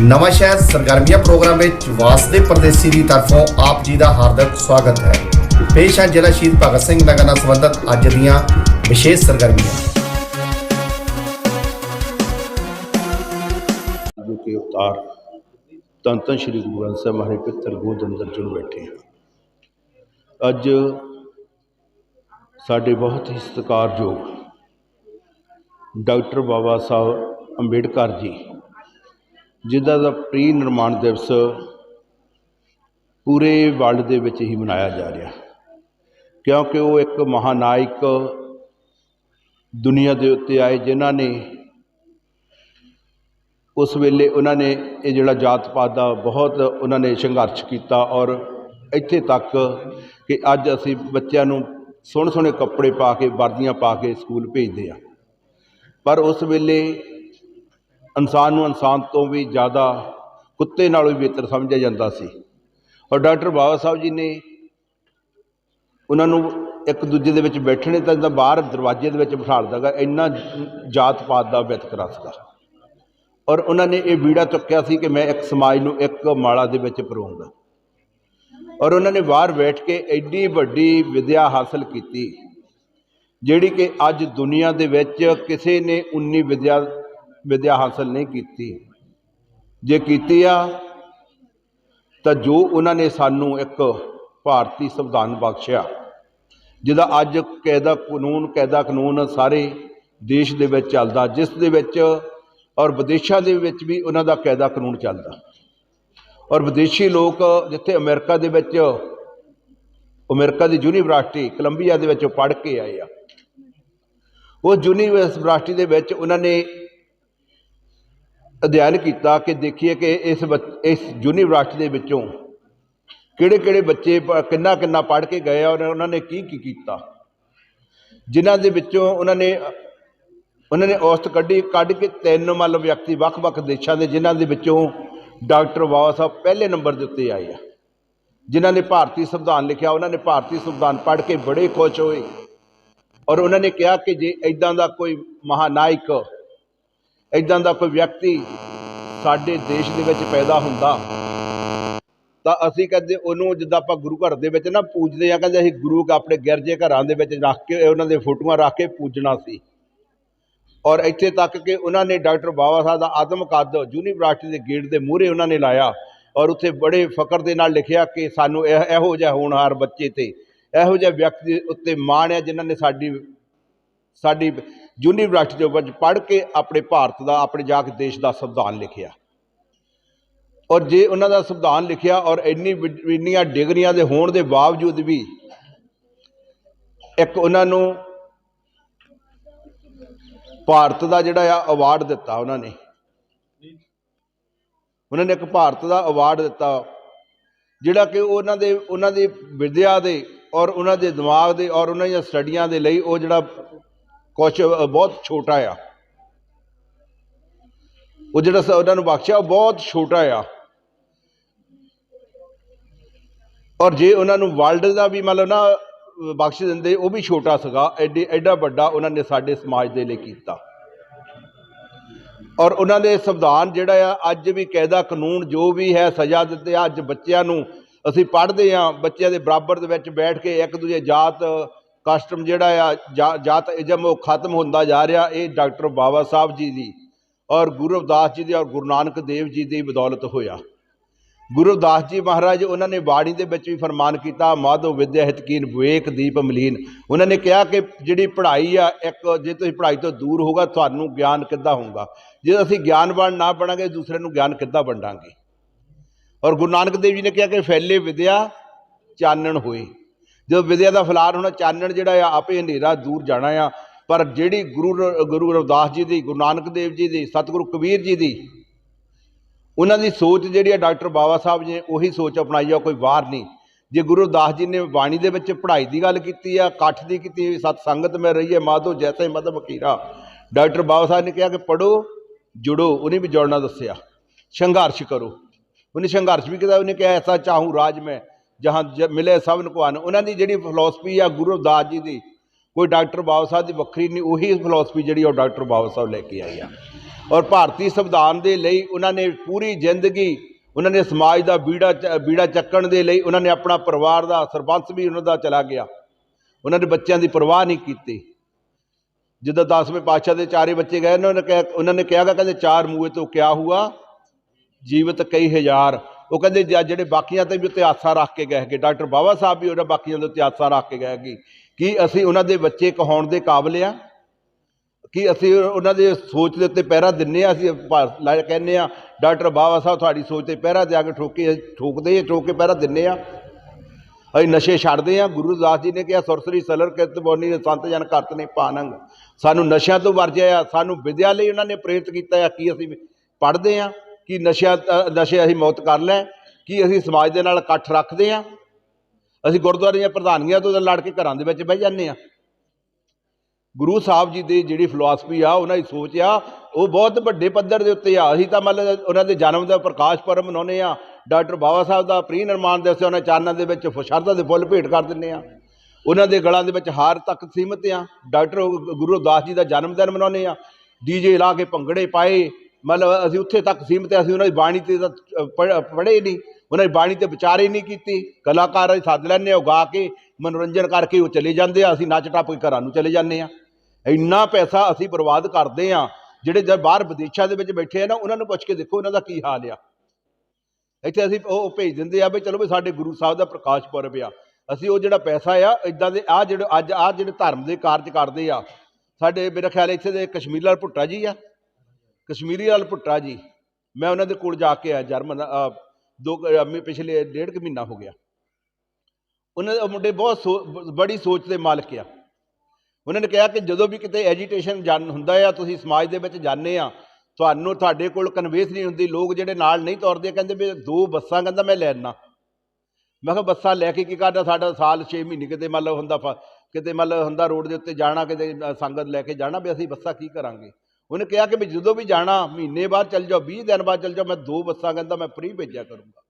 ਨਵਾਂ ਸ਼ਹਿਰ ਸਰਗਰਮੀਆਂ ਪ੍ਰੋਗਰਾਮ ਵਿੱਚ ਵਾਸਦੇ ਪਰਦੇਸੀ ਦੀ ਤਰਫੋਂ ਆਪ ਜੀ ਦਾ ਹਾਰਦਿਕ ਸਵਾਗਤ ਹੈ। ਪੇਸ਼ ਹੈ ਜ਼ਿਲ੍ਹਾ ਸ਼ਹੀਦ ਭਗਤ ਸਿੰਘ ਨਗਰ ਨਾਲ ਸੰਬੰਧਿਤ ਅੱਜ ਦੀਆਂ ਵਿਸ਼ੇਸ਼ ਸਰਗਰਮੀਆਂ। ਜੋ ਕਿ ਅਵਤਾਰ ਧੰਨ ਧੰਨ ਸ਼੍ਰੀ ਗੁਰੂ ਗ੍ਰੰਥ ਸਾਹਿਬ ਮਹਾਰਾਜ ਪਿੱਤਰ ਗੋਦ ਅੰਦਰ ਜੁੜ ਬੈਠੇ ਹਾਂ। ਅੱਜ ਸਾਡੇ ਬਹੁਤ ਹੀ ਸਤਿਕਾਰਯੋਗ ਡਾਕਟਰ ਬਾਬਾ ਸਾਹਿਬ ਅੰਬੇਡਕਰ ਜੀ ਜਿਹਦਾ ਦਾ ਪ੍ਰੀ ਨਿਰਮਾਣ ਦਿਵਸ ਪੂਰੇ ਵਰਲਡ ਦੇ ਵਿੱਚ ਹੀ ਮਨਾਇਆ ਜਾ ਰਿਹਾ। ਕਿਉਂਕਿ ਉਹ ਇੱਕ ਮਹਾਨਾਇਕ ਦੁਨੀਆ ਦੇ ਉੱਤੇ ਆਏ ਜਿਨ੍ਹਾਂ ਨੇ ਉਸ ਵੇਲੇ ਉਹਨਾਂ ਨੇ ਇਹ ਜਿਹੜਾ ਜਾਤ ਪਾਤ ਦਾ ਬਹੁਤ ਉਹਨਾਂ ਨੇ ਸੰਘਰਸ਼ ਕੀਤਾ ਔਰ ਇੱਥੇ ਤੱਕ ਕਿ ਅੱਜ ਅਸੀਂ ਬੱਚਿਆਂ ਨੂੰ ਸੋਹਣੇ ਸੋਹਣੇ ਕੱਪੜੇ ਪਾ ਕੇ, ਵਰਦੀਆਂ ਪਾ ਕੇ ਸਕੂਲ ਭੇਜਦੇ ਆ ਪਰ ਉਸ ਵੇਲੇ ਇਨਸਾਨ ਨੂੰ ਇਨਸਾਨ ਤੋਂ ਵੀ ਜ਼ਿਆਦਾ ਕੁੱਤੇ ਨਾਲੋਂ ਵੀ ਬਿਹਤਰ ਸਮਝਿਆ ਜਾਂਦਾ ਸੀ। ਔਰ ਡਾਕਟਰ ਬਾਬਾ ਸਾਹਿਬ ਜੀ ਨੇ ਉਹਨਾਂ ਨੂੰ ਇੱਕ ਦੂਜੇ ਦੇ ਵਿੱਚ ਬੈਠਣੇ ਤਾਂ ਜਿੱਦਾਂ ਬਾਹਰ ਦਰਵਾਜ਼ੇ ਦੇ ਵਿੱਚ ਬਿਠਾ ਦਿੰਦਾ ਇੰਨਾ ਜਾਤ ਪਾਤ ਦਾ ਵਿਤਕਰਾ ਸੀਗਾ ਔਰ ਉਹਨਾਂ ਨੇ ਇਹ ਬੀੜਾ ਚੁੱਕਿਆ ਸੀ ਕਿ ਮੈਂ ਇੱਕ ਸਮਾਜ ਨੂੰ ਇੱਕ ਮਾਲਾ ਦੇ ਵਿੱਚ ਪਰੋਂਗਾ ਔਰ ਉਹਨਾਂ ਨੇ ਬਾਹਰ ਬੈਠ ਕੇ ਐਡੀ ਵੱਡੀ ਵਿਦਿਆ ਹਾਸਲ ਕੀਤੀ, ਜਿਹੜੀ ਕਿ ਅੱਜ ਦੁਨੀਆ ਦੇ ਵਿੱਚ ਕਿਸੇ ਨੇ ਉਨੀ ਵਿਦਿਆ ਵਿਦਿਆ ਹਾਸਲ ਨਹੀਂ ਕੀਤੀ। ਜੇ ਕੀਤੀ ਆ, ਤਾਂ ਜੋ ਉਹਨਾਂ ਨੇ ਸਾਨੂੰ ਇੱਕ ਭਾਰਤੀ ਸੰਵਿਧਾਨ ਬਖਸ਼ਿਆ, ਜਿਹਦਾ ਅੱਜ ਕਾਇਦਾ ਕਾਨੂੰਨ ਕਾਇਦਾ ਕਾਨੂੰਨ ਸਾਰੇ ਦੇਸ਼ ਦੇ ਵਿੱਚ ਚੱਲਦਾ, ਜਿਸ ਦੇ ਵਿੱਚ ਔਰ ਵਿਦੇਸ਼ਾਂ ਦੇ ਵਿੱਚ ਵੀ ਉਹਨਾਂ ਦਾ ਕਾਇਦਾ ਕਾਨੂੰਨ ਚੱਲਦਾ। ਔਰ ਵਿਦੇਸ਼ੀ ਲੋਕ ਜਿੱਥੇ ਅਮਰੀਕਾ ਦੇ ਵਿੱਚ, ਅਮਰੀਕਾ ਦੀ ਯੂਨੀਵਰਸਿਟੀ ਕੋਲੰਬੀਆ ਦੇ ਵਿੱਚ ਪੜ੍ਹ ਕੇ ਆਏ ਆ, ਉਹ ਯੂਨੀਵਰਸਿਟੀ ਦੇ ਵਿੱਚ ਉਹਨਾਂ ਨੇ ਅਧਿਐਨ ਕੀਤਾ ਕਿ ਦੇਖੀਏ ਕਿ ਇਸ ਬੱਚ- ਇਸ ਯੂਨੀਵਰਸਿਟੀ ਦੇ ਵਿੱਚੋਂ ਕਿਹੜੇ ਕਿਹੜੇ ਬੱਚੇ ਪ- ਕਿੰਨਾ ਕਿੰਨਾ ਪੜ੍ਹ ਕੇ ਗਏ ਆ ਔਰ ਉਹਨਾਂ ਨੇ ਕੀ ਕੀ ਕੀਤਾ। ਜਿਨ੍ਹਾਂ ਦੇ ਵਿੱਚੋਂ ਉਹਨਾਂ ਨੇ ਉਹਨਾਂ ਨੇ ਔਸਤ ਕੱਢੀ, ਕੱਢ ਕੇ ਤਿੰਨ ਮਤਲਬ ਵਿਅਕਤੀ ਵੱਖ-ਵੱਖ ਦੇਸ਼ਾਂ ਦੇ, ਜਿਨ੍ਹਾਂ ਦੇ ਵਿੱਚੋਂ ਡਾਕਟਰ ਬਾਬਾ ਸਾਹਿਬ ਪਹਿਲੇ ਨੰਬਰ ਦੇ ਉੱਤੇ ਆਏ ਆ। ਜਿਨ੍ਹਾਂ ਨੇ ਭਾਰਤੀ ਸੰਵਿਧਾਨ ਲਿਖਿਆ, ਉਹਨਾਂ ਨੇ ਭਾਰਤੀ ਸੰਵਿਧਾਨ ਪੜ੍ਹ ਕੇ ਬੜੇ ਖੁਸ਼ ਹੋਏ। ਔਰ ਉਹਨਾਂ ਨੇ ਕਿਹਾ ਕਿ ਜੇ ਇਦਾਂ ਦਾ ਕੋਈ ਮਹਾਨਾਇਕ ਇਦਾਂ ਦਾ ਕੋਈ ਵਿਅਕਤੀ ਸਾਡੇ ਦੇਸ਼ ਦੇ ਵਿੱਚ ਪੈਦਾ ਹੁੰਦਾ, ਤਾਂ ਅਸੀਂ ਕਹਿੰਦੇ ਉਹਨੂੰ ਜਿੱਦਾਂ ਆਪਾਂ ਗੁਰੂ ਘਰ ਦੇ ਵਿੱਚ ਨਾ ਪੂਜਦੇ ਆ ਕਹਿੰਦੇ ਅਸੀਂ ਗੁਰੂ ਆਪਣੇ ਗਿਰਜੇ ਘਰਾਂ ਦੇ ਵਿੱਚ ਰੱਖ ਕੇ, ਉਹਨਾਂ ਦੇ ਫੋਟੋਆਂ ਰੱਖ ਕੇ ਪੂਜਣਾ ਸੀ। ਔਰ ਇੱਥੇ ਤੱਕ ਕਿ ਉਹਨਾਂ ਨੇ ਡਾਕਟਰ ਬਾਬਾ ਸਾਹਿਬ ਦਾ ਆਦਮ ਕੱਦ ਯੂਨੀਵਰਸਿਟੀ ਦੇ ਗੇਟ ਦੇ ਮੂਹਰੇ ਉਹਨਾਂ ਨੇ ਲਾਇਆ ਔਰ ਉੱਥੇ ਬੜੇ ਫਕਰ ਦੇ ਨਾਲ ਲਿਖਿਆ ਕਿ ਸਾਨੂੰ ਇਹ, ਇਹੋ ਜਿਹਾ ਹੋਣਹਾਰ ਬੱਚੇ ਤੇ, ਇਹੋ ਜਿਹਾ ਵਿਅਕਤੀ ਉੱਤੇ ਮਾਣ ਹੈ ਜਿਨ੍ਹਾਂ ਨੇ ਸਾਡੀ ਸਾਡੀ ਯੂਨੀਵਰਸਿਟੀ ਦੇ ਵਿੱਚ ਪੜ੍ਹ ਕੇ ਆਪਣੇ ਭਾਰਤ ਦਾ, ਆਪਣੇ ਜਾ ਕੇ ਦੇਸ਼ ਦਾ ਸੰਵਿਧਾਨ ਲਿਖਿਆ। ਔਰ ਜੇ ਉਹਨਾਂ ਦਾ ਸੰਵਿਧਾਨ ਲਿਖਿਆ ਔਰ ਇੰਨੀ ਇੰਨੀਆਂ ਡਿਗਰੀਆਂ ਦੇ ਹੋਣ ਦੇ ਬਾਵਜੂਦ ਵੀ ਇੱਕ ਉਹਨਾਂ ਨੂੰ ਭਾਰਤ ਦਾ ਜਿਹੜਾ ਆ ਅਵਾਰਡ ਦਿੱਤਾ ਉਹਨਾਂ ਨੇ। ਉਹਨਾਂ ਨੇ ਇੱਕ ਭਾਰਤ ਦਾ ਅਵਾਰਡ ਦਿੱਤਾ, ਜਿਹੜਾ ਕਿ ਉਹਨਾਂ ਦੇ, ਉਹਨਾਂ ਦੀ ਵਿਦਿਆ ਦੇ ਔਰ ਉਹਨਾਂ ਦੇ ਦਿਮਾਗ ਦੇ ਔਰ ਉਹਨਾਂ ਦੀਆਂ ਸਟੱਡੀਆਂ ਦੇ ਲਈ ਉਹ ਜਿਹੜਾ ਕੁਛ ਬਹੁਤ ਛੋਟਾ ਆ। ਉਹ ਜਿਹੜਾ ਸ- ਉਹਨਾਂ ਨੂੰ ਬਖਸ਼ਿਆ ਉਹ ਬਹੁਤ ਛੋਟਾ ਆ। ਔਰ ਜੇ ਉਹਨਾਂ ਨੂੰ ਵਰਲਡ ਦਾ ਵੀ ਮਤਲਬ ਨਾ ਬਖਸ਼ ਦਿੰਦੇ ਉਹ ਵੀ ਛੋਟਾ ਸੀਗਾ। ਐਡੀ ਐਡਾ ਵੱਡਾ ਉਹਨਾਂ ਨੇ ਸਾਡੇ ਸਮਾਜ ਦੇ ਲਈ ਕੀਤਾ। ਔਰ ਉਹਨਾਂ ਦੇ ਸੰਵਿਧਾਨ ਜਿਹੜਾ ਆ ਅੱਜ ਵੀ ਕਾਇਦਾ ਕਾਨੂੰਨ ਜੋ ਵੀ ਹੈ ਸਜ਼ਾ ਦਿੱਤੇ ਆ, ਅੱਜ ਬੱਚਿਆਂ ਨੂੰ ਅਸੀਂ ਪੜ੍ਹਦੇ ਆ ਬੱਚਿਆਂ ਦੇ ਬਰਾਬਰ ਦੇ ਵਿੱਚ ਬੈਠ ਕੇ ਇੱਕ ਦੂਜੇ ਜਾਤ ਕਸਟਮ ਜਿਹੜਾ ਆ, ਜਾ- ਜਾਤ ਇਜਮ ਉਹ ਖਤਮ ਹੁੰਦਾ ਜਾ ਰਿਹਾ, ਇਹ ਡਾਕਟਰ ਬਾਬਾ ਸਾਹਿਬ ਜੀ ਦੀ ਔਰ ਗੁਰੂ ਰਵਿਦਾਸ ਜੀ ਦੀ ਔਰ ਗੁਰੂ ਨਾਨਕ ਦੇਵ ਜੀ ਦੀ ਬਦੌਲਤ ਹੋਇਆ। ਗੁਰੂ ਰਵਿਦਾਸ ਜੀ ਮਹਾਰਾਜ ਉਹਨਾਂ ਨੇ ਬਾਣੀ ਦੇ ਵਿੱਚ ਵੀ ਫਰਮਾਨ ਕੀਤਾ, ਮਾਧੋ ਵਿਦਿਆ ਹਿਤਕੀਨ ਵਿਵੇਕ ਦੀਪ ਮਲੀਨ। ਉਹਨਾਂ ਨੇ ਕਿਹਾ ਕਿ ਜਿਹੜੀ ਪੜ੍ਹਾਈ ਆ, ਇੱਕ ਜੇ ਤੁਸੀਂ ਪੜ੍ਹਾਈ ਤੋਂ ਦੂਰ ਹੋਗਾ, ਤੁਹਾਨੂੰ ਗਿਆਨ ਕਿੱਦਾਂ ਹੋਊਗਾ? ਜੇ ਅਸੀਂ ਗਿਆਨਵਾਨ ਨਾ ਬਣਾਂਗੇ, ਦੂਸਰੇ ਨੂੰ ਗਿਆਨ ਕਿੱਦਾਂ ਵੰਡਾਂਗੇ? ਔਰ ਗੁਰੂ ਨਾਨਕ ਦੇਵ ਜੀ ਨੇ ਕਿਹਾ ਕਿ ਫੈਲੇ ਵਿਦਿਆ ਚਾਨਣ ਹੋਏ। ਜਦੋਂ ਵਿਦਿਆ ਦਾ ਫਲਾਰ ਹੋਣਾ, ਚਾਨਣ ਜਿਹੜਾ ਆ, ਆਪੇ ਹਨੇਰਾ ਦੂਰ ਜਾਣਾ ਆ। ਪਰ ਜਿਹੜੀ ਗੁਰੂ ਰ- ਗੁਰੂ ਰਵਿਦਾਸ ਜੀ ਦੀ, ਗੁਰੂ ਨਾਨਕ ਦੇਵ ਜੀ ਦੀ, ਸਤਿਗੁਰੂ ਕਬੀਰ ਜੀ ਦੀ, ਉਹਨਾਂ ਦੀ ਸੋਚ ਜਿਹੜੀ ਆ, ਡਾਕਟਰ ਬਾਬਾ ਸਾਹਿਬ ਜੀ ਨੇ ਉਹੀ ਸੋਚ ਅਪਣਾਈ ਆ ਕੋਈ ਵਾਰ ਨਹੀਂ। ਜੇ ਗੁਰੂ ਰਵਿਦਾਸ ਜੀ ਨੇ ਬਾਣੀ ਦੇ ਵਿੱਚ ਪੜ੍ਹਾਈ ਦੀ ਗੱਲ ਕੀਤੀ ਆ, ਇਕੱਠ ਦੀ ਕੀਤੀ ਸਤ ਸੰਗਤ ਮੈਂ ਹੈ ਮਾਧੋ ਜੈਸੇ ਮਦਮ ਕੀਰਾ ਡਾਕਟਰ ਬਾਬਾ ਸਾਹਿਬ ਨੇ ਕਿਹਾ ਕਿ ਪੜੋ ਜੁੜੋ, ਉਹਨੇ ਵੀ ਜੁੜਨਾ ਦੱਸਿਆ। ਸੰਘਰਸ਼ ਕਰੋ। ਉਹਨੇ ਸੰਘਰਸ਼ ਵੀ ਕੀਤਾ, ਉਹਨੇ ਕਿਹਾ, ਐਸਾ ਚਾਹੂੰ ਰਾਜ ਮੈਂ। ਜਹਾਂ ਜ- ਮਿਲੇ ਸਭਨ ਕੋ ਆਨ ਉਹਨਾਂ ਦੀ ਜਿਹੜੀ ਫਿਲਾਸਫੀ ਆ ਗੁਰੂ ਰਵਿਦਾਸ ਜੀ ਦੀ ਕੋਈ ਡਾਕਟਰ ਬਾਬਾ ਸਾਹਿਬ ਦੀ ਵੱਖਰੀ ਨਹੀਂ ਉਹੀ ਫਿਲਾਸਫੀ ਜਿਹੜੀ ਉਹ ਡਾਕਟਰ ਬਾਬਾ ਸਾਹਿਬ ਲੈ ਕੇ ਆਏ ਆ। ਔਰ ਭਾਰਤੀ ਸੰਵਿਧਾਨ ਦੇ ਲਈ ਉਹਨਾਂ ਨੇ ਪੂਰੀ ਜ਼ਿੰਦਗੀ ਉਹਨਾਂ ਨੇ ਸਮਾਜ ਦਾ ਬੀੜਾ ਚ- ਬੀੜਾ ਚੱਕਣ ਦੇ ਲਈ ਉਹਨਾਂ ਨੇ ਆਪਣਾ ਪਰਿਵਾਰ ਦਾ ਸਰਬੰਸ ਵੀ ਉਹਨਾਂ ਦਾ ਚਲਾ ਗਿਆ। ਉਹਨਾਂ ਨੇ ਬੱਚਿਆਂ ਦੀ ਪਰਵਾਹ ਨਹੀਂ ਕੀਤੀ। ਜਦੋਂ 10ਵੇਂ ਪਾਤਸ਼ਾਹ ਦੇ ਚਾਰੇ ਬੱਚੇ ਗਏ ਉਹਨਾਂ ਨੇ ਕਿਹਾ ਉਹਨਾਂ ਨੇ ਕਿਹਾ ਗਾ, ਕਹਿੰਦੇ ਚਾਰ ਮੂਹੇ ਤੋਂ ਕਿਆ ਹੁਆ? ਜੀਵਤ ਕਈ ਹਜ਼ਾਰ। ਉਹ ਕਹਿੰਦੇ ਜਿਹੜੇ ਬਾਕੀਆਂ ਤੇ ਵੀ ਉੱਤੇ ਆਸਾ ਰੱਖ ਕੇ ਗਏ ਕਿ ਡਾਕਟਰ ਬਾਵਾ ਸਾਹਿਬ ਵੀ ਉਹਨਾਂ ਬਾਕੀਆਂ ਦੇ ਉੱਤੇ ਆਸਾ ਰੱਖ ਕੇ ਗਏ ਕਿ ਕੀ ਅਸੀਂ ਉਹਨਾਂ ਦੇ ਬੱਚੇ ਕਹਾਉਣ ਦੇ ਕਾਬਲ ਆ? ਕਿ ਅਸੀਂ ਉਹਨਾਂ ਦੇ ਸੋਚ ਦੇ ਉੱਤੇ ਪਹਿਰਾ ਦਿੰਨੇ ਆ? ਅਸੀਂ ਭਾਰਤ ਕਹਿੰਦੇ ਆ ਡਾਕਟਰ ਬਾਵਾ ਸਾਹਿਬ ਤੁਹਾਡੀ ਸੋਚ ਤੇ ਪਹਿਰਾ ਦੇ ਆ ਕੇ ਠੋਕੇ ਠੋਕਦੇ ਆ, ਠੋਕ ਕੇ ਪਹਿਰਾ ਦਿੰਨੇ ਆ। ਅਸੀਂ ਨਸ਼ੇ ਛੱਡਦੇ ਆ। ਗੁਰੂ ਦਾਸ ਜੀ ਨੇ ਕਿਹਾ ਸੁਰਸਰੀ ਸਲਰ ਕਿਰਤ ਬੋਨੀ ਨੇ ਸੰਤ ਜਨ ਕਰਤ ਨੇ ਪਾਨੰਗ। ਸਾਨੂੰ ਨਸ਼ਿਆਂ ਤੋਂ ਵਰਜਿਆ ਆ ਸਾਨੂੰ ਵਿਦਿਆ ਲਈ ਉਹਨਾਂ ਨੇ ਪ੍ਰੇਰਿਤ ਕੀਤਾ ਆ ਕੀ ਅਸੀਂ ਪੜ੍ਹਦੇ ਆ? ਕਿ ਨਸ਼ਿਆਂ, ਨਸ਼ੇ ਅਸੀਂ ਮੌਤ ਕਰ ਲੈ, ਕੀ ਅਸੀਂ ਸਮਾਜ ਦੇ ਨਾਲ ਇਕੱਠ ਰੱਖਦੇ ਆ ਅਸੀਂ ਗੁਰਦੁਆਰੇ ਦੀਆਂ ਪ੍ਰਧਾਨੀਆਂ ਤੋਂ ਲੜ ਕੇ ਘਰਾਂ ਦੇ ਵਿੱਚ ਬਹਿ ਜਾਂਦੇ ਆ ਗੁਰੂ ਸਾਹਿਬ ਜੀ ਦੀ ਜਿਹੜੀ ਫਿਲਾਸਫੀ ਆ, ਉਹਨਾਂ ਦੀ ਸੋਚ ਆ, ਉਹ ਬਹੁਤ ਵੱਡੇ ਪੱਧਰ ਦੇ ਉੱਤੇ ਆ। ਅਸੀਂ ਤਾਂ ਮਤਲਬ ਉਹਨਾਂ ਦੇ ਜਨਮ ਦਾ ਪ੍ਰਕਾਸ਼ ਪਰਬ ਮਨਾਉਂਦੇ ਆ ਡਾਕਟਰ ਬਾਬਾ ਸਾਹਿਬ ਦਾ ਪ੍ਰੀ ਨਿਰਮਾਣ ਦਿਵਸ ਉਹਨਾਂ ਚਾਨਣ ਦੇ ਵਿੱਚ ਸ਼ਰਧਾ ਦੇ ਫੁੱਲ ਭੇਟ ਕਰ ਦਿੰਦੇ ਆ ਉਹਨਾਂ ਦੇ ਗਲਾਂ ਦੇ ਵਿੱਚ ਹਾਰ ਤੱਕ ਸੀਮਤ ਆ। ਡਾਕਟਰ ਗੁਰੂ ਦਾਸ ਜੀ ਦਾ ਜਨਮ ਦਿਨ ਮਨਾਉਂਦੇ ਆ ਡੀਜੇ ਲਾ ਕੇ ਭੰਗੜੇ ਪਾਏ ਮਤਲਬ ਅਸੀਂ ਉੱਥੇ ਤੱਕ ਸੀਮਤ ਅਸੀਂ ਉਹਨਾਂ ਦੀ ਬਾਣੀ ਤੇ ਤਾਂ ਪੜ੍ਹੇ ਨਹੀਂ, ਉਹਨਾਂ ਦੀ ਬਾਣੀ ਤੇ ਵਿਚਾਰੇ ਨਹੀਂ ਕੀਤੀ। ਕਲਾਕਾਰ ਅਸੀਂ ਸੱਦ ਲੈਂਦੇ ਆ ਉਹ ਗਾ ਕੇ ਮਨੋਰੰਜਨ ਕਰਕੇ ਉਹ ਚਲੇ ਜਾਂਦੇ ਆ, ਅਸੀਂ ਨੱਚ ਟੱਪ ਕੇ ਘਰਾਂ ਨੂੰ ਚਲੇ ਜਾਂਦੇ ਆ ਇੰਨਾ ਪੈਸਾ ਅਸੀਂ ਬਰਬਾਦ ਕਰਦੇ ਆ ਜਿਹੜੇ ਜਦ ਬਾਹਰ ਵਿਦੇਸ਼ਾਂ ਦੇ ਵਿੱਚ ਬੈਠੇ ਆ ਨਾ, ਉਹਨਾਂ ਨੂੰ ਪੁੱਛ ਕੇ ਦੇਖੋ ਉਹਨਾਂ ਦਾ ਕੀ ਹਾਲ ਆ। ਇੱਥੇ ਅਸੀਂ ਉਹ ਭੇਜ ਦਿੰਦੇ ਆ ਵੀ ਚਲੋ ਵੀ ਸਾਡੇ ਗੁਰੂ ਸਾਹਿਬ ਦਾ ਪ੍ਰਕਾਸ਼ ਪੁਰਬ ਆ। ਅਸੀਂ ਉਹ ਜਿਹੜਾ ਪੈਸਾ ਆ, ਇਦਾਂ ਦੇ ਆ ਜਿਹੜੇ, ਅੱਜ ਆ ਜਿਹੜੇ ਧਰਮ ਦੇ ਕਾਰਜ ਕਰਦੇ ਆ, ਸਾਡੇ ਮੇਰੇ ਖਿਆਲ ਇੱਥੇ ਦੇ ਕਸ਼ਮੀਰ ਲਾਲ ਭੁੱਟਾ ਜੀ ਆ। ਕਸ਼ਮੀਰੀ ਲਾਲ ਭੁੱਟਾ ਜੀ। ਮੈਂ ਉਹਨਾਂ ਦੇ ਕੋਲ ਜਾ ਕੇ ਆਇਆ ਜਰਮਨ ਦੋ ਪਿਛਲੇ ਡੇਢ ਕੁ ਮਹੀਨਾ ਹੋ ਗਿਆ। ਉਹਨਾਂ ਦੇ ਮੁੰਡੇ ਬਹੁਤ ਸੋ- ਬ- ਬੜੀ ਸੋਚ ਦੇ ਮਾਲਕ ਆ। ਉਹਨਾਂ ਨੇ ਕਿਹਾ ਕਿ ਜਦੋਂ ਵੀ ਕਿਤੇ ਐਜੀਟੇਸ਼ਨ ਜਨ ਹੁੰਦਾ ਆ, ਤੁਸੀਂ ਸਮਾਜ ਦੇ ਵਿੱਚ ਜਾਂਦੇ ਆ, ਤੁਹਾਨੂੰ ਤੁਹਾਡੇ ਕੋਲ ਕਨਵੇਸ ਨਹੀਂ ਹੁੰਦੀ, ਲੋਕ ਜਿਹੜੇ ਨਾਲ ਨਹੀਂ ਤੁਰਦੇ, ਕਹਿੰਦੇ ਵੀ ਦੋ ਬੱਸਾਂ, ਕਹਿੰਦਾ ਮੈਂ ਲੈਣਾ ਮੈਂ ਕਿਹਾ ਬੱਸਾਂ ਲੈ ਕੇ ਕੀ ਕਰਦਾ ਸਾਡਾ ਸਾਲ 6 ਮਹੀਨੇ ਕਿਤੇ ਮਤਲਬ ਹੁੰਦਾ ਫ- ਕਿਤੇ ਮਤਲਬ ਹੁੰਦਾ ਰੋਡ ਦੇ ਉੱਤੇ ਜਾਣਾ, ਕਿਤੇ ਸੰਗਤ ਲੈ ਕੇ ਜਾਣਾ ਵੀ ਅਸੀਂ ਬੱਸਾਂ ਕੀ ਕਰਾਂਗੇ? ਉਹਨੇ ਕਿਹਾ ਕਿ ਵੀ ਜਦੋਂ ਵੀ ਜਾਣਾ, ਮਹੀਨੇ ਬਾਅਦ ਚੱਲ ਜਾਓ 20 ਦਿਨ ਬਾਅਦ ਚੱਲ ਜਾਓ, ਮੈਂ ਦੋ ਬੱਸਾਂ ਕਹਿੰਦਾ ਮੈਂ ਫ੍ਰੀ ਭੇਜਿਆ ਕਰੂੰਗਾ।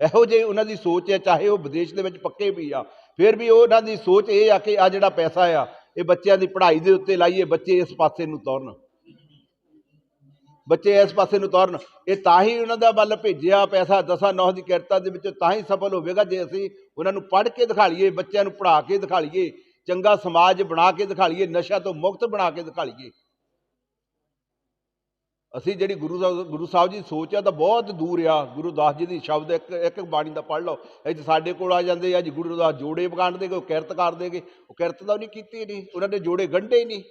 ਇਹੋ ਜਿਹੀ ਉਹਨਾਂ ਦੀ ਸੋਚ ਹੈ, ਚਾਹੇ ਉਹ ਵਿਦੇਸ਼ ਦੇ ਵਿੱਚ ਪੱਕੇ ਵੀ ਆ, ਫਿਰ ਵੀ ਉਹਨਾਂ ਦੀ ਸੋਚ ਇਹ ਆ ਕਿ ਆ ਜਿਹੜਾ ਪੈਸਾ ਆ, ਇਹ ਬੱਚਿਆਂ ਦੀ ਪੜ੍ਹਾਈ ਦੇ ਉੱਤੇ ਲਾਈਏ, ਬੱਚੇ ਇਸ ਪਾਸੇ ਨੂੰ ਤੋਰਨ। ਬੱਚੇ ਇਸ ਪਾਸੇ ਨੂੰ ਤੋਰਨ। ਇਹ ਤਾਂ ਹੀ ਉਹਨਾਂ ਦਾ ਵੱਲ ਭੇਜਿਆ ਪੈਸਾ, ਦਸਾਂ ਨੌ ਦੀ ਕਿਰਤਾ ਦੇ ਵਿੱਚ ਤਾਂ ਹੀ ਸਫਲ ਹੋਵੇਗਾ ਜੇ ਅਸੀਂ ਉਹਨਾਂ ਨੂੰ ਪੜ੍ਹ ਕੇ ਦਿਖਾ ਲਈਏ ਬੱਚਿਆਂ ਨੂੰ ਪੜ੍ਹਾ ਕੇ ਦਿਖਾ ਲਈਏ ਚੰਗਾ ਸਮਾਜ ਬਣਾ ਕੇ ਦਿਖਾ ਲਈਏ ਨਸ਼ਾ ਤੋਂ ਮੁਕਤ ਬਣਾ ਕੇ ਦਿਖਾ ਲਈਏ ਅਸੀਂ ਜਿਹੜੀ ਗੁਰੂ ਸਾਹਿਬ ਗੁਰੂ ਸਾਹਿਬ ਜੀ ਦੀ ਸੋਚ ਆ ਤਾਂ ਬਹੁਤ ਦੂਰ ਆ। ਗੁਰੂ ਦਾਸ ਜੀ ਦੀ ਸ਼ਬਦ ਇੱਕ ਇੱਕ ਬਾਣੀ ਦਾ ਪੜ੍ਹ ਲਓ। ਅੱਜ ਸਾਡੇ ਕੋਲ ਆ ਜਾਂਦੇ ਅੱਜ ਜੀ ਗੁਰੂ ਦਾਸ ਜੋੜੇ ਵਗਾਣ ਦੇਗੇ, ਉਹ ਕਿਰਤ ਕਰ ਦੇਗੇ। ਉਹ ਕਿਰਤ ਤਾਂ ਨਹੀਂ ਕੀਤੀ ਨਹੀਂ। ਉਹਨਾਂ ਨੇ ਜੋੜੇ ਗੰਢੇ ਨਹੀਂ।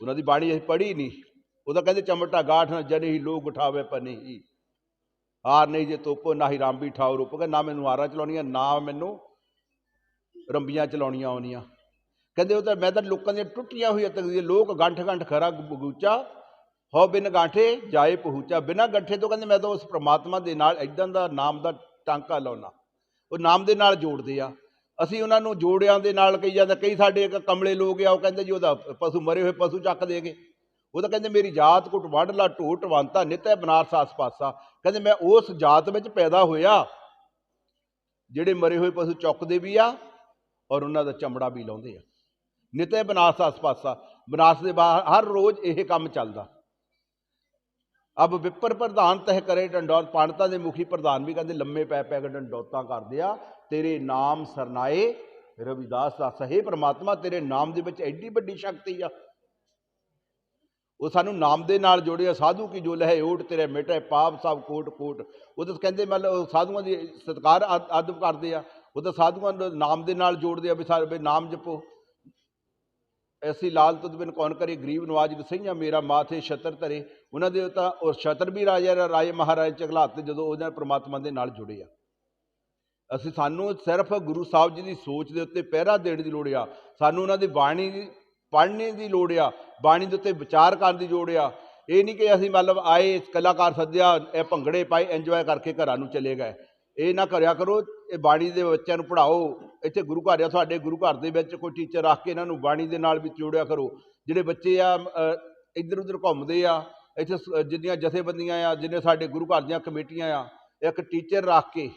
ਉਹਨਾਂ ਦੀ ਬਾਣੀ ਅਸੀਂ ਪੜ੍ਹੀ ਨਹੀਂ। ਉਹ ਤਾਂ ਕਹਿੰਦੇ ਚਮਟਾ ਗਾਠ ਨਾ ਜਨੇ ਹੀ ਲੋਕ ਉਠਾਵੇ ਪਨੀ ਹੀ ਹਾਰ ਨਹੀਂ ਜੇ ਤੋਪੋ, ਨਾ ਹੀ ਰਾਮਬੀ ਠਾਉ ਰੂਪ। ਕਹਿੰਦਾ ਨਾ ਮੈਨੂੰ ਹਾਰਾਂ ਚਲਾਉਣੀਆਂ, ਨਾ ਮੈਨੂੰ ਰੰਬੀਆਂ ਚਲਾਉਣੀਆਂ ਆਉਣੀਆਂ। ਕਹਿੰਦੇ ਉਹ ਤਾਂ ਮੈਂ ਤਾਂ ਲੋਕਾਂ ਦੀਆਂ ਟੁੱਟੀਆਂ ਹੋਈਆਂ ਤਕਦੀਰ ਲੋਕ ਗੰਠ ਗੰਠ ਖਰਾ ਬਗੂਚਾ ਹੋ ਬਿਨ ਗਾਂਠੇ ਜਾਏ ਪਹੁੰਚਾ। ਬਿਨਾਂ ਗੱਠੇ ਤੋਂ ਕਹਿੰਦੇ ਮੈਂ ਤਾਂ ਉਸ ਪ੍ਰਮਾਤਮਾ ਦੇ ਨਾਲ ਇਦਾਂ ਦਾ ਨਾਮ ਦਾ ਟਾਂਕਾ ਲਾਉਣਾ ਉਹ ਨਾਮ ਦੇ ਨਾਲ ਜੋੜਦੇ ਆ। ਅਸੀਂ ਉਹਨਾਂ ਨੂੰ ਜੋੜਿਆਂ ਦੇ ਨਾਲ ਕਈ ਜਾਂਦਾ, ਕਈ ਸਾਡੇ ਇੱਕ ਕਮਲੇ ਲੋਕ ਆ, ਉਹ ਕਹਿੰਦੇ ਜੀ ਉਹਦਾ ਪਸ਼ੂ ਮਰੇ ਹੋਏ ਪਸ਼ੂ ਚੱਕ ਦੇਗੇ। ਉਹ ਤਾਂ ਕਹਿੰਦੇ ਮੇਰੀ ਜਾਤ ਕੁਟ ਵੱਢ ਲਾ, ਢੋਟ ਵੰਤਾ, ਨਿਤੈ ਬਨਾਰਸ ਆਸ ਪਾਸਾ ਕਹਿੰਦੇ ਮੈਂ ਉਸ ਜਾਤ ਵਿੱਚ ਪੈਦਾ ਹੋਇਆ, ਜਿਹੜੇ ਮਰੇ ਹੋਏ ਪਸ਼ੂ ਚੁੱਕਦੇ ਵੀ ਆ ਔਰ ਉਹਨਾਂ ਦਾ ਚਮੜਾ ਵੀ ਲਾਉਂਦੇ ਆ। ਨਿਤੈ ਬਨਾਰਸ ਆਸ ਪਾਸਾ ਬਨਾਰਸ ਦੇ ਬਾਹਰ ਹਰ ਰੋਜ਼ ਇਹ ਕੰਮ ਚੱਲਦਾ। ਅਬ ਵਿਪਰ ਪ੍ਰਧਾਨ ਤਹਿ ਕਰੇ ਡੰਡੌਤ ਪਾਣਤਾ ਦੇ ਮੁਖੀ ਪ੍ਰਧਾਨ ਵੀ ਕਹਿੰਦੇ ਲੰਮੇ ਪੈ ਪੈ ਕੇ ਡੰਡੌਤਾਂ ਕਰਦੇ ਆ। ਤੇਰੇ ਨਾਮ ਸਰਨਾਏ, ਰਵਿਦਾਸ ਦਾ ਸਹੇ ਪ੍ਰਮਾਤਮਾ, ਤੇਰੇ ਨਾਮ ਦੇ ਵਿੱਚ ਐਡੀ ਵੱਡੀ ਸ਼ਕਤੀ ਆ। ਉਹ ਸਾਨੂੰ ਨਾਮ ਦੇ ਨਾਲ ਜੋੜਿਆ ਸਾਧੂ ਕੀ ਜੋ ਲਹਿ ਓਟ ਤੇਰੇ ਮਿਟੇ ਪਾਪ ਸਭ ਕੋਟ ਕੋਟ। ਉਹ ਤਾਂ ਕਹਿੰਦੇ ਮਤਲਬ ਉਹ ਸਾਧੂਆਂ ਦੀ ਸਤਕਾਰ ਆਦ- ਕਰਦੇ ਆ। ਉਹ ਤਾਂ ਸਾਧੂਆਂ ਨੂੰ ਨਾਮ ਦੇ ਨਾਲ ਜੋੜਦੇ ਆ ਵੀ ਸਾਰੇ ਨਾਮ ਜਪੋ। ਐਸੀ ਲਾਲ ਬਿਨ ਕੌਣ ਕਰੇ? ਗਰੀਬ ਨਵਾਜ ਰਸਈਆ ਮੇਰਾ ਮਾਥੇ ਛਤਰ ਧਰੇ। ਉਹਨਾਂ ਦੇ ਤਾਂ ਉਹ ਛਤਰ ਵੀ ਰਾਜਾ ਰਾਜੇ ਮਹਾਰਾਜ ਚਗਲਾਤੇ ਜਦੋਂ ਉਹਨਾਂ ਪ੍ਰਮਾਤਮਾ ਦੇ ਨਾਲ ਜੁੜੇ ਆ। ਅਸੀਂ ਸਾਨੂੰ ਸਿਰਫ ਗੁਰੂ ਸਾਹਿਬ ਜੀ ਦੀ ਸੋਚ ਦੇ ਉੱਤੇ ਪਹਿਰਾ ਦੇਣ ਦੀ ਲੋੜ ਆ। ਸਾਨੂੰ ਉਹਨਾਂ ਦੀ ਬਾਣੀ ਪੜ੍ਹਨੇ ਦੀ ਲੋੜ ਆ। ਬਾਣੀ ਦੇ ਉੱਤੇ ਵਿਚਾਰ ਕਰਨ ਦੀ ਲੋੜ ਆ। ਇਹ ਨਹੀਂ ਕਿ ਅਸੀਂ ਮਤਲਬ ਆਏ ਕਲਾਕਾਰ ਸੱਦਿਆ, ਇਹ ਭੰਗੜੇ ਪਾਏ ਇੰਜੋਏ ਕਰਕੇ ਘਰਾਂ ਨੂੰ ਚਲੇ ਗਏ। ਇਹ ਨਾ ਕਰਿਆ ਕਰੋ, ਇਹ ਬਾਣੀ ਦੇ ਬੱਚਿਆਂ ਨੂੰ ਪੜ੍ਹਾਓ। ਇੱਥੇ ਗੁਰੂ ਘਰ ਆ ਤੁਹਾਡੇ ਗੁਰੂ ਘਰ ਦੇ ਵਿੱਚ ਕੋਈ ਟੀਚਰ ਰੱਖ ਕੇ ਇਹਨਾਂ ਨੂੰ ਬਾਣੀ ਦੇ ਨਾਲ ਵੀ ਜੋੜਿਆ ਕਰੋ। ਜਿਹੜੇ ਬੱਚੇ ਆ ਇੱਧਰ ਉੱਧਰ ਘੁੰਮਦੇ ਆ, ਇੱਥੇ ਸ- ਜਿੰਨੀਆਂ ਜਥੇਬੰਦੀਆਂ ਆ, ਜਿੰਨੇ ਸਾਡੇ ਗੁਰੂ ਘਰ ਦੀਆਂ ਕਮੇਟੀਆਂ ਆ, ਇੱਕ ਟੀਚਰ ਰੱਖ ਕੇ,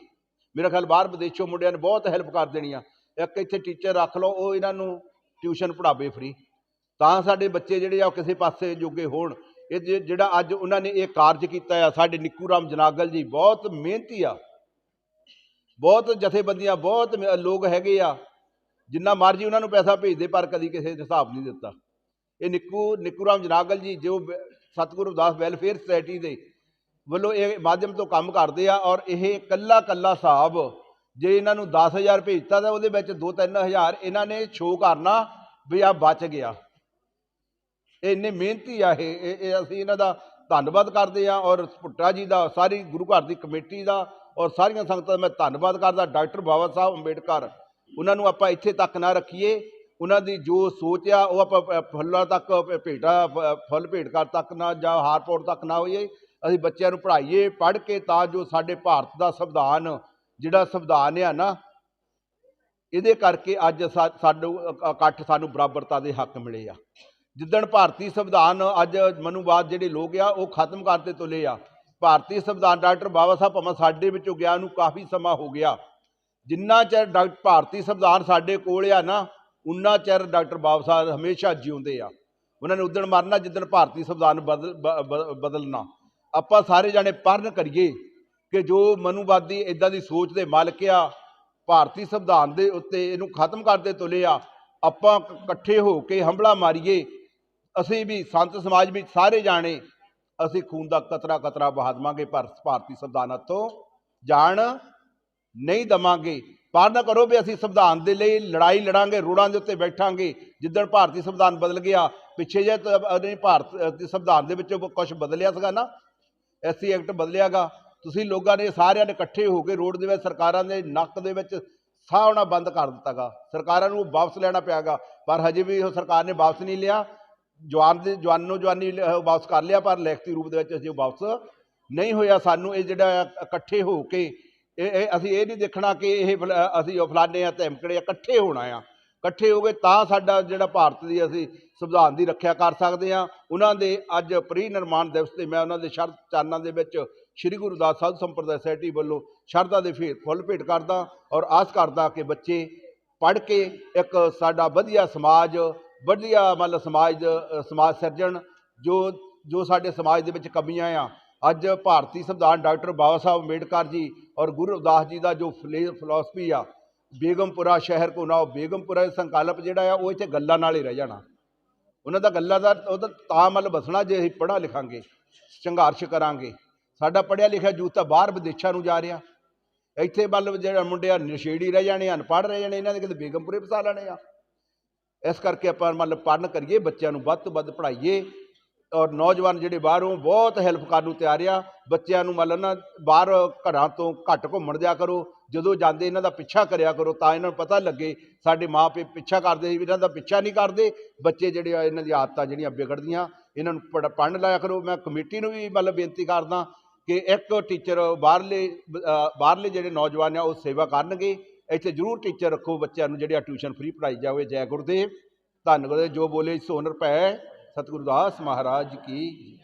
ਮੇਰਾ ਖਿਆਲ ਬਾਹਰ ਵਿਦੇਸ਼ੋਂ ਮੁੰਡਿਆਂ ਨੇ ਬਹੁਤ ਹੈਲਪ ਕਰ ਦੇਣੀ ਆ। ਇੱਕ ਇੱਥੇ ਟੀਚਰ ਰੱਖ ਲਓ, ਉਹ ਇਹਨਾਂ ਨੂੰ ਟਿਊਸ਼ਨ ਪੜ੍ਹਾਵੇ ਫ੍ਰੀ ਤਾਂ ਸਾਡੇ ਬੱਚੇ ਜਿਹੜੇ ਆ, ਉਹ ਕਿਸੇ ਪਾਸੇ ਜੋਗੇ ਹੋਣ। ਇਹ ਜੇ- ਜਿਹੜਾ ਅੱਜ ਉਹਨਾਂ ਨੇ ਇਹ ਕਾਰਜ ਕੀਤਾ ਆ, ਸਾਡੇ ਨਿੱਕੂ ਰਾਮ ਜਨਾਗਲ ਜੀ, ਬਹੁਤ ਮਿਹਨਤੀ ਆ। ਬਹੁਤ ਜਥੇਬੰਦੀਆਂ, ਬਹੁਤ ਮ- ਲੋਕ ਹੈਗੇ ਆ, ਜਿੰਨਾ ਮਰਜ਼ੀ ਉਹਨਾਂ ਨੂੰ ਪੈਸਾ ਭੇਜਦੇ ਪਰ ਕਦੀ ਕਿਸੇ ਨੇ ਹਿਸਾਬ ਨਹੀਂ ਦਿੱਤਾ। ਇਹ ਨਿੱਕੂ ਨਿੱਕੂ ਰਾਮ ਜਨਾਗਲ ਜੀ, ਜੋ ਬ- ਸਤਿਗੁਰੂ ਅਰਦਾਸ ਵੈਲਫੇਅਰ ਸੁਸਾਇਟੀ ਦੇ ਵੱਲੋਂ ਇਹ ਮਾਧਿਅਮ ਤੋਂ ਕੰਮ ਕਰਦੇ ਆ, ਔਰ ਇਹ ਕੱਲਾ ਕੱਲਾ ਹਿਸਾਬ ਜੇ ਇਹਨਾਂ ਨੂੰ 10000 ਭੇਜਤਾ, ਤਾਂ ਉਹਦੇ ਵਿੱਚ 2-3000 ਇਹਨਾਂ ਨੇ ਸ਼ੋਅ ਕਰਨਾ ਵੀ ਆ ਬਚ ਗਿਆ। ਇਹ ਇੰਨੇ ਮਿਹਨਤੀ ਆ ਇਹ ਇਹ ਇਹ ਅਸੀਂ ਇਹਨਾਂ ਦਾ ਧੰਨਵਾਦ ਕਰਦੇ ਆ, ਔਰ ਭੁੱਟਾ ਜੀ ਦਾ, ਸਾਰੀ ਗੁਰੂ ਘਰ ਦੀ ਕਮੇਟੀ ਦਾ ਔਰ ਸਾਰੀਆਂ ਸੰਗਤਾਂ ਦਾ ਮੈਂ ਧੰਨਵਾਦ ਕਰਦਾ। ਡਾਕਟਰ ਬਾਬਾ ਸਾਹਿਬ ਅੰਬੇਡਕਰ, ਉਹਨਾਂ ਨੂੰ ਆਪਾਂ ਇੱਥੇ ਤੱਕ ਨਾ ਰੱਖੀਏ। ਉਹਨਾਂ ਦੀ ਜੋ ਸੋਚ ਆ, ਉਹ ਆਪਾਂ ਫੁੱਲਾਂ ਤੱਕ ਭ- ਭੇਟਾ ਫੁੱਲ ਭੇਟ ਕਰ ਤੱਕ ਨਾ ਜਾਂ ਹਾਰਪੋਰ ਤੱਕ ਨਾ ਹੋਈਏ। ਅਸੀਂ ਬੱਚਿਆਂ ਨੂੰ ਪੜ੍ਹਾਈਏ, ਪੜ੍ਹ ਕੇ ਤਾਂ ਜੋ ਸਾਡੇ ਭਾਰਤ ਦਾ ਸੰਵਿਧਾਨ, ਜਿਹੜਾ ਸੰਵਿਧਾਨ ਆ ਨਾ, ਇਹਦੇ ਕਰਕੇ ਅੱਜ ਸਾ- ਸਾਨੂੰ ਇਕੱਠ ਸਾਨੂੰ ਬਰਾਬਰਤਾ ਦੇ ਹੱਕ ਮਿਲੇ ਆ। ਜਿੱਦਣ ਭਾਰਤੀ ਸੰਵਿਧਾਨ ਅੱਜ ਮਨੂਵਾਦ ਜਿਹੜੇ ਲੋਕ ਆ, ਉਹ ਖਤਮ ਕਰਤੇ ਤੁਲੇ ਆ। ਭਾਰਤੀ ਸੰਵਿਧਾਨ ਡਾਕਟਰ ਬਾਬਾ ਸਾਹਿਬ ਭਾਵੇਂ ਸਾਡੇ ਵਿੱਚੋਂ ਗਿਆ ਨੂੰ ਕਾਫੀ ਸਮਾਂ ਹੋ ਗਿਆ। ਜਿੰਨਾ ਚਿਰ ਡਾਕਟਰ ਭਾਰਤੀ ਸੰਵਿਧਾਨ ਸਾਡੇ ਕੋਲ ਆ ਨਾ, ਉਨਾ ਚਿਰ ਡਾਕਟਰ ਬਾਬਾ ਸਾਹਿਬ ਹਮੇਸ਼ਾ ਜਿਉਂਦੇ ਆ। ਉਹਨਾਂ ਨੇ ਉਦਣ ਮਰਨਾ, ਜਿੱਦਣ ਭਾਰਤੀ ਸੰਵਿਧਾਨ ਬਦਲ, ਬ- ਬਦਲਣਾ। ਆਪਾਂ ਸਾਰੇ ਜਾਣੇ ਪਰਨ ਕਰੀਏ ਕਿ ਜੋ ਮਨੂਵਾਦੀ ਇਦਾਂ ਦੀ ਸੋਚ ਦੇ ਮਾਲਕ ਆ, ਭਾਰਤੀ ਸੰਵਿਧਾਨ ਦੇ ਉੱਤੇ ਇਹਨੂੰ ਖਤਮ ਕਰਦੇ ਤੁਲੇ ਆ, ਆਪਾਂ ਇਕੱਠੇ ਹੋ ਕੇ ਹੰਬਲਾ ਮਾਰੀਏ। ਅਸੀਂ ਵੀ, ਸੰਤ ਸਮਾਜ ਵਿੱਚ ਸਾਰੇ ਜਾਣੇ ਅਸੀਂ ਖੂਨ ਦਾ ਕਤਰਾ ਕਤਰਾ ਬਹਾ ਦੇਵਾਂਗੇ ਪਰ ਭਾਰਤੀ ਸੰਵਿਧਾਨ ਤੋਂ ਜਾਣ ਨਹੀਂ ਦਵਾਂਗੇ। ਪਰ ਨਾ ਕਰੋ ਵੀ ਅਸੀਂ ਸੰਵਿਧਾਨ ਦੇ ਲਈ ਲੜਾਈ ਲੜਾਂਗੇ, ਰੋੜਾਂ ਦੇ ਉੱਤੇ ਬੈਠਾਂਗੇ। ਜਿੱਦਣ ਭਾਰਤੀ ਸੰਵਿਧਾਨ ਬਦਲ ਗਿਆ, ਪਿੱਛੇ ਜੇ ਭਾਰਤ ਦੇ ਸੰਵਿਧਾਨ ਦੇ ਵਿੱਚੋਂ ਕੁਝ ਬਦਲਿਆ ਸੀਗਾ ਨਾ ਐਸਸੀ ਐਕਟ ਬਦਲਿਆਗਾ। ਤੁਸੀਂ ਲੋਕਾਂ ਨੇ ਸਾਰਿਆਂ ਨੇ ਇਕੱਠੇ ਹੋ ਕੇ ਰੋਡ ਦੇ ਵਿੱਚ ਸਰਕਾਰਾਂ ਦੇ ਨੱਕ ਦੇ ਵਿੱਚ ਸਾਹ ਆਉਣਾ ਬੰਦ ਕਰ ਦਿੱਤਾਗਾ। ਸਰਕਾਰਾਂ ਨੂੰ ਵਾਪਸ ਲੈਣਾ ਪਿਆਗਾ, ਪਰ ਹਜੇ ਵੀ ਉਹ ਸਰਕਾਰ ਨੇ ਵਾਪਸ ਨਹੀਂ ਲਿਆ। ਜਵਾਨ ਦੇ ਜਵਾਨੋ ਜਵਾਨੀ ਲ- ਵਾਪਸ ਕਰ ਲਿਆ, ਪਰ ਲਿਖਤੀ ਰੂਪ ਦੇ ਵਿੱਚ ਅਸੀਂ ਉਹ ਵਾਪਸ ਨਹੀਂ ਹੋਇਆ। ਸਾਨੂੰ ਇਹ ਜਿਹੜਾ ਇਕੱਠੇ ਹੋ ਕੇ, ਇਹ ਇਹ ਅਸੀਂ ਇਹ ਨਹੀਂ ਦੇਖਣਾ ਕਿ ਇਹ ਫਲ- ਅਸੀਂ ਉਹ ਫਲਾਣੇ ਆ, ਧਮਕੜੇ ਆ, ਇਕੱਠੇ ਹੋਣਾ ਆ। ਇਕੱਠੇ ਹੋ ਕੇ ਤਾਂ ਸਾਡਾ ਜਿਹੜਾ ਭਾਰਤ ਦੀ ਅਸੀਂ ਸੰਵਿਧਾਨ ਦੀ ਰੱਖਿਆ ਕਰ ਸਕਦੇ ਆ। ਉਹਨਾਂ ਦੇ ਅੱਜ ਪ੍ਰੀ ਨਿਰਮਾਣ ਦਿਵਸ ਤੇ ਮੈਂ ਉਹਨਾਂ ਦੇ ਸ਼ਰਤ ਚਾਨਾਂ ਦੇ ਵਿੱਚ ਸ੍ਰੀ ਗੁਰੂ ਦਾਸ ਸਾਧ ਸੰਪਰਦਾ ਸੋਸਾਇਟੀ ਵੱਲੋਂ ਸ਼ਰਧਾ ਦੇ ਫੇਰ ਫੁੱਲ ਭੇਟ ਕਰਦਾ ਔਰ ਆਸ ਕਰਦਾ ਕਿ ਬੱਚੇ ਪੜ੍ਹ ਕੇ ਇੱਕ ਸਾਡਾ ਵਧੀਆ ਸਮਾਜ ਵਧੀਆ ਮਤਲਬ ਸਮਾਜ ਸਮਾਜ ਸਿਰਜਣ, ਜੋ ਜੋ ਸਾਡੇ ਸਮਾਜ ਦੇ ਵਿੱਚ ਕਮੀਆਂ ਆ। ਅੱਜ ਭਾਰਤੀ ਸੰਵਿਧਾਨ ਡਾਕਟਰ ਬਾਬਾ ਸਾਹਿਬ ਅੰਬੇਡਕਰ ਜੀ ਔਰ ਗੁਰੂ ਰਵਿਦਾਸ ਜੀ ਦਾ ਜੋ ਫਿਲਾਸਫੀ ਆ, ਬੇਗਮਪੁਰਾ ਸ਼ਹਿਰ ਕੋ ਨਾਮ ਬੇਗਮਪੁਰਾ ਦਾ ਸੰਕਲਪ ਜਿਹੜਾ ਆ, ਉਹ ਇੱਥੇ ਗੱਲਾਂ ਨਾਲ ਹੀ ਰਹਿ ਜਾਣਾ। ਉਹਨਾਂ ਦਾ ਗੱਲਾਂ ਦਾ ਉਹਦਾ ਤਾਂ ਮਤਲਬ ਬਸਣਾ ਜੇ ਅਸੀਂ ਪੜ੍ਹਾ ਲਿਖਾਂਗੇ, ਸੰਘਰਸ਼ ਕਰਾਂਗੇ। ਸਾਡਾ ਪੜ੍ਹਿਆ ਲਿਖਿਆ ਯੂਥ ਤਾਂ ਬਾਹਰ ਵਿਦੇਸ਼ਾਂ ਨੂੰ ਜਾ ਰਿਹਾ। ਇੱਥੇ ਮਤਲਬ ਜਿਹੜਾ ਮੁੰਡੇ ਆ ਨਸ਼ੇੜੀ ਰਹਿ ਜਾਣੇ, ਅਨਪੜ੍ਹ ਰਹਿ ਜਾਣੇ, ਇਹਨਾਂ ਦੇ ਕਿਤੇ ਬੇਗਮਪੁਰੇ ਫਸਾ ਲੈਣੇ ਆ। ਇਸ ਕਰਕੇ ਆਪਾਂ ਮਤਲਬ ਪੜ੍ਹਨ ਕਰੀਏ, ਬੱਚਿਆਂ ਨੂੰ ਵੱਧ ਤੋਂ ਵੱਧ ਪੜ੍ਹਾਈਏ ਔਰ ਨੌਜਵਾਨ ਜਿਹੜੇ ਬਾਹਰੋਂ ਬਹੁਤ ਹੈਲਪ ਕਰਨ ਨੂੰ ਤਿਆਰ ਆ। ਬੱਚਿਆਂ ਨੂੰ ਮਤਲਬ ਨਾ, ਬਾਹਰ ਘਰਾਂ ਤੋਂ ਘੱਟ ਘੁੰਮਣ ਦਿਆ ਕਰੋ, ਜਦੋਂ ਜਾਂਦੇ ਇਹਨਾਂ ਦਾ ਪਿੱਛਾ ਕਰਿਆ ਕਰੋ ਤਾਂ ਇਹਨਾਂ ਨੂੰ ਪਤਾ ਲੱਗੇ, ਸਾਡੇ ਮਾਪੇ ਪਿੱਛਾ ਕਰਦੇ ਸੀ, ਇਹਨਾਂ ਦਾ ਪਿੱਛਾ ਨਹੀਂ ਕਰਦੇ। ਬੱਚੇ ਜਿਹੜੇ ਆ, ਇਹਨਾਂ ਦੀ ਆਦਤਾਂ ਜਿਹੜੀਆਂ ਵਿਗੜਦੀਆਂ, ਇਹਨਾਂ ਨੂੰ ਪੜ੍ਹ- ਪੜ੍ਹਨ ਲਾਇਆ ਕਰੋ। ਮੈਂ ਕਮੇਟੀ ਨੂੰ ਵੀ ਮਤਲਬ ਬੇਨਤੀ ਕਰਦਾ ਕਿ ਇੱਕ ਟੀਚਰ ਬਾਹਰਲੇ ਬਾਹਰਲੇ ਜਿਹੜੇ ਨੌਜਵਾਨ ਆ, ਉਹ ਸੇਵਾ ਕਰਨਗੇ। ਇੱਥੇ ਜ਼ਰੂਰ ਟੀਚਰ ਰੱਖੋ ਬੱਚਿਆਂ ਨੂੰ ਜਿਹੜੇ ਆ ਟਿਊਸ਼ਨ ਫ੍ਰੀ ਪੜ੍ਹਾਈ ਜਾਵੇ, ਜੈ ਗੁਰਦੇਵ। ਧੰਨ ਗੁਰਦੇਵ ਜੋ ਬੋਲੇ ਸੋ ਨਿਰਭੈ ਸਤਿਗੁਰੂ ਦਾਸ ਮਹਾਰਾਜ ਕੀ